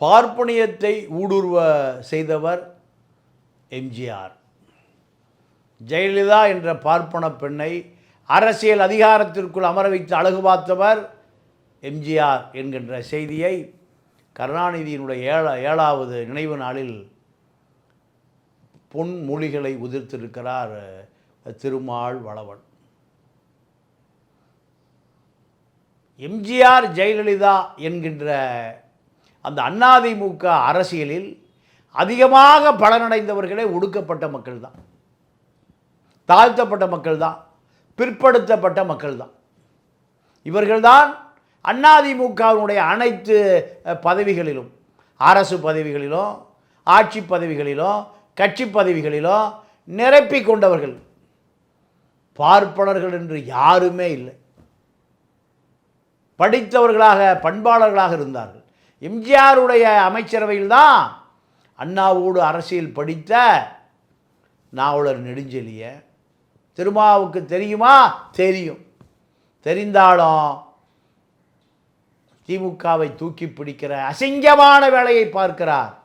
பார்ப்பனியத்தை ஊடுருவ செய்தவர் எம்ஜிஆர். ஜெயலலிதா என்ற பார்ப்பன பெண்ணை அரசியல் அதிகாரத்திற்குள் அமர வைத்து அழகு பார்த்தவர் எம்ஜிஆர் என்கின்ற செய்தியை கருணாநிதியினுடைய ஏழ ஏழாவது நினைவு நாளில் பொன்மொழிகளை உதிர்த்திருக்கிறார் திருமால் வளவன். எம்ஜிஆர் ஜெயலலிதா என்கின்ற அந்த அதிமுக அரசியலில் அதிகமாக பலனடைந்தவர்களே ஒடுக்கப்பட்ட மக்கள் தான் தாழ்த்தப்பட்ட மக்கள் தான் பிற்படுத்தப்பட்ட மக்கள் தான் இவர்கள்தான் அதிமுகவினுடைய அனைத்து பதவிகளிலும் அரசு பதவிகளிலும் ஆட்சி பதவிகளிலும் கட்சி பதவிகளிலும் நிரப்பிக் கொண்டவர்கள். பார்ப்பனர்கள் என்று யாருமே இல்லை. படித்தவர்களாக பண்பாளர்களாக இருந்தார்கள். எம்ஜிஆருடைய அமைச்சரவையில் தான் அண்ணாவோடு அரசியல் படித்த நாவலர் நெடுஞ்செலிய திருமாவுக்கு தெரியுமா? தெரியும். தெரிந்தாலும் திமுகவை தூக்கி பிடிக்கிற அசிங்கமான வேலையை பார்க்கிறார்.